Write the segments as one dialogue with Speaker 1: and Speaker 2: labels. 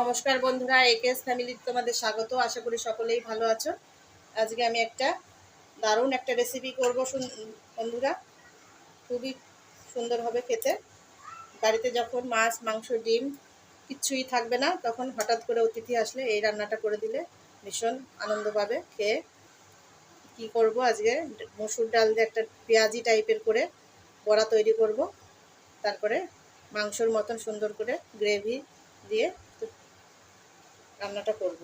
Speaker 1: নমস্কার বন্ধুরা একেএস ফ্যামিলিতে তোমাদের স্বাগত। আশা করি সকলেই ভালো আছো। আজকে আমি একটা দারুণ একটা রেসিপি করব বন্ধুরা। খুবই সুন্দর হবে খেতে। বাড়িতে যখন মাছ, মাংস, ডিম কিচ্ছুই থাকবে না, তখন হঠাৎ করে অতিথি আসলে এই রান্নাটা করে দিলে ভীষণ আনন্দ পাবে খেয়ে। কি করব আজকে? মসুর ডাল দিয়ে একটা পেঁয়াজি টাইপের করে বড়া তৈরি করব। তারপরে মাংসর মতন সুন্দর করে গ্রেভি দিয়ে রান্নাটা করব।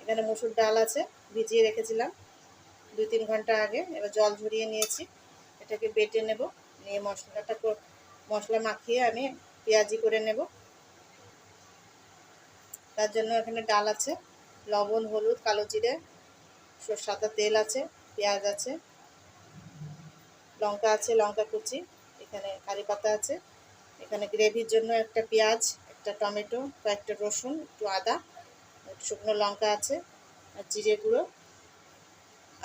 Speaker 1: এখানে মুসুর ডাল আছে, ভিজিয়ে রেখেছিলাম দুই তিন ঘণ্টা আগে। এবার জল ঝরিয়ে নিয়েছি, এটাকে বেটে নেব, নিয়ে মশলাটা মশলা মাখিয়ে আমি পেঁয়াজি করে নেব। তার জন্য এখানে ডাল আছে, লবণ, হলুদ, কালো জিরে সাদা তেল আছে, পেঁয়াজ আছে, লঙ্কা আছে, লঙ্কা কুচি, এখানে কারি পাতা আছে। এখানে গ্রেভির জন্য একটা পেঁয়াজ একটা টমেটো, কয়েকটা রসুন, একটু আদা শুকনো লঙ্কা আছে, আর জিরে গুঁড়ো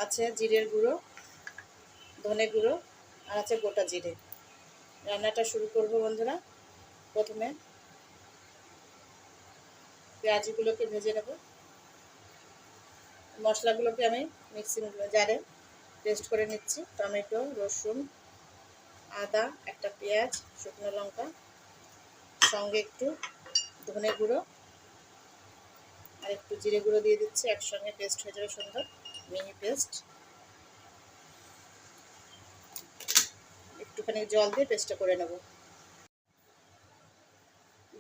Speaker 1: আছে, জিরের গুঁড়ো, ধনে গুঁড়ো, আর আছে গোটা জিরে। রান্নাটা শুরু করব বন্ধুরা, প্রথমে। পেঁয়াজগুলোকে ভেজে নেব। মশলাগুলোকে আমি মিক্সিং জারে পেস্ট করে নিচ্ছি। টমেটো, রসুন, আদা, একটা পেঁয়াজ, শুকনো লঙ্কা। সঙ্গে একটু ধনে গুঁড়ো আর একটু জিরে গুঁড়ো দিয়ে দিচ্ছি, একসঙ্গে পেস্ট হয়ে যাবে সুন্দর মিহি পেস্ট একটুখানি জল দিয়ে পেস্টটা করে নেব।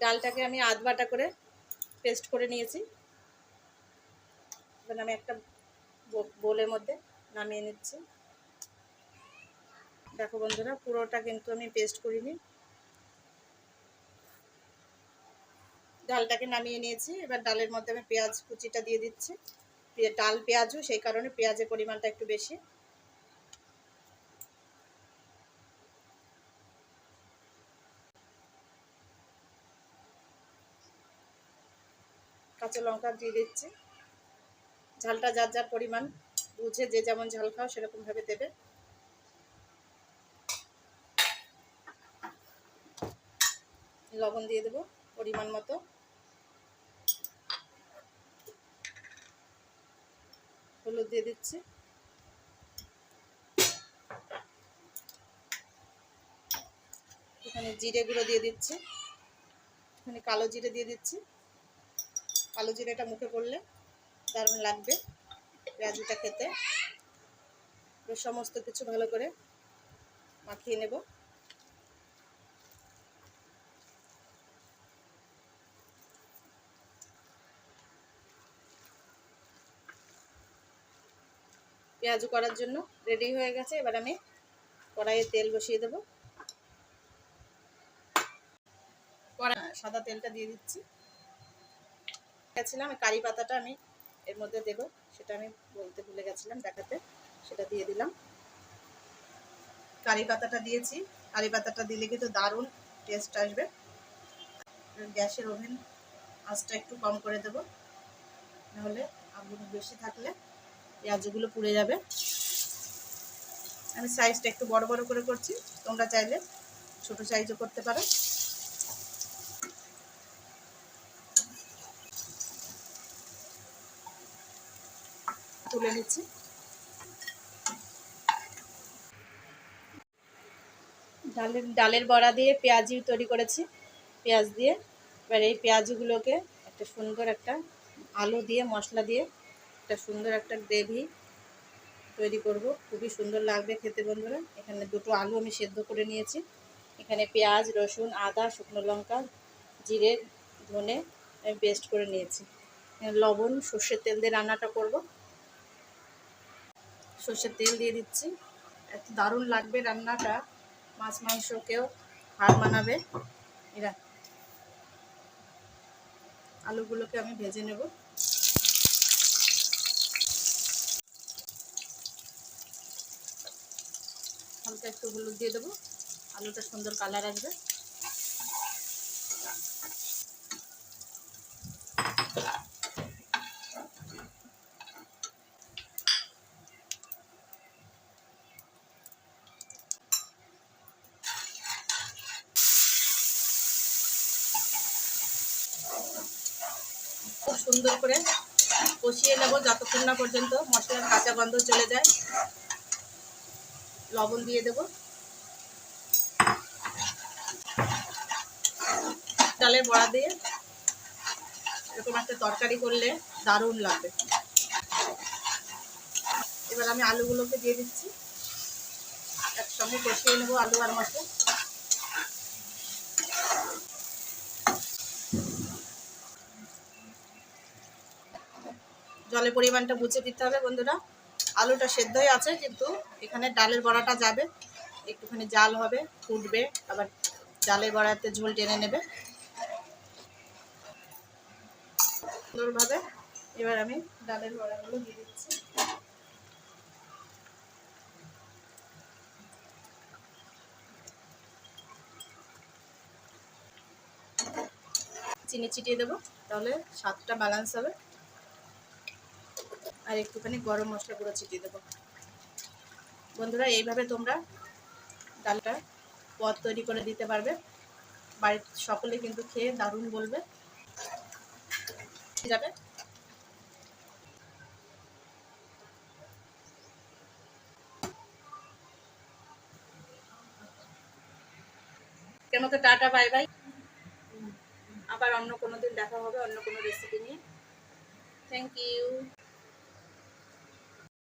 Speaker 1: ডালটাকে আমি আধ বাটা করে পেস্ট করে নিয়েছি। এবার আমি একটা বোলের মধ্যে নামিয়ে নিচ্ছি। দেখো বন্ধুরা, পুরোটা কিন্তু আমি পেস্ট করিনি। ডালটাকে নামিয়ে নিয়েছি। এবার ডালের মধ্যে আমি পেঁয়াজ কুচিটা দিয়ে দিচ্ছি। ডাল, পেঁয়াজও সেই কারণে পেঁয়াজের পরিমাণটা একটু বেশি। কাঁচা লঙ্কা দিয়ে দিচ্ছি। ঝালটা যার যার পরিমাণ, বুঝে যে যেমন ঝাল খাও সেরকমভাবে দেবে। লবণ দিয়ে দেবো পরিমাণ মতো। হলুদ দিয়ে দিচ্ছি। এখানে জিরে গুঁড়ো দিয়ে দিচ্ছি। এখানে কালো জিরে দিয়ে দিচ্ছি। কালো জিরেটা মুখে পড়লে দারুণ লাগবে পেঁয়াজিটা খেতে। সমস্ত কিছু ভালো করে মাখিয়ে নেব। পেঁয়াজ করার জন্য রেডি হয়ে গেছে। এবার আমি কড়াইয়ে তেল বসিয়ে দেব। সাদা তেলটা দিয়ে দিচ্ছি। গেছিলাম, কারি পাতাটা আমি এর মধ্যে দেব। সেটা আমি বলতে ভুলে গেছিলাম দেখাতে। সেটা দিয়ে দিলাম। কারি পাতাটা দিয়েছি। কারি পাতাটা দিলে কিন্তু দারুণ টেস্ট আসবে। গ্যাসের ওভেন আঁচটা একটু কম করে দেব। নাহলে আগুন বেশি থাকলে পেঁয়াজগুলো পুড়ে যাবে। আমি সাইজটা একটু বড় বড় করে করছি। তোমরা চাইলে ছোট সাইজও করতে পারো। তুলে নিচ্ছি। ডালের ডালের বড়া দিয়ে পেঁয়াজি তৈরি করেছি। পেঁয়াজ দিয়ে। এবার এই পেঁয়াজগুলোকে একটা সুন্দর একটা আলু দিয়ে, মশলা দিয়ে একটা সুন্দর একটা গ্রেভি তৈরি করব। খুবই সুন্দর লাগবে খেতে বন্ধুরা। এখানে দুটো আলু আমি সেদ্ধ করে নিয়েছি। এখানে পেঁয়াজ, রসুন, আদা, শুকনো লঙ্কা, জিরে, ধনে আমি পেস্ট করে নিয়েছি। লবণ, সর্ষের তেল দিয়ে রান্নাটা করব। সর্ষের তেল দিয়ে দিচ্ছি। এত দারুণ লাগবে রান্নাটা। মাছ মাংসকেও হার মানাবে। এরা আলুগুলোকে আমি ভেজে নেব। হালকা একটু হলুদ দিয়ে দেবো। আলুটা সুন্দর কালার আসবে। খুব সুন্দর করে কষিয়ে নেব যতক্ষণ না পর্যন্ত মশলার কাঁচা গন্ধ চলে যায়। লবণ দিয়ে দেব। ডালের বড়া দিয়ে এরকম একটা তরকারি করলে দারুণ লাগবে। এবার আমি আলুগুলোকে দিয়ে দিচ্ছি। একসঙ্গে কষিয়ে নেব আলু আর মশলা। জলের পরিমাণটা বুঝে দিতে হবে বন্ধুরা। আলুটা সেদ্ধই আছে, কিন্তু এখানে ডালের বড়াটা যাবে। একটুখানি জাল হবে, ফুটবে, আবার ডালের বড়াতে ঝোল টেনে নেবে। সুন্দরভাবে এবার আমি ডালের বড়াগুলো দিয়ে দিচ্ছি। চিনি ছিটিয়ে দেবো, তাহলে স্বাদটা ব্যালেন্স হবে। আর একটুখানি গরম মশলা গুঁড়ো ছিটিয়ে দেবো। বন্ধুরা, এইভাবে তোমরা ডালটা পদ তৈরি করে দিতে পারবে। বাড়ির সকলে কিন্তু খেয়ে দারুণ বলবে। যাবে। কেন তো টাটা, বাই বাই। আবার অন্য কোনো দিন দেখা হবে, অন্য কোনো রেসিপি নিয়ে। Thank you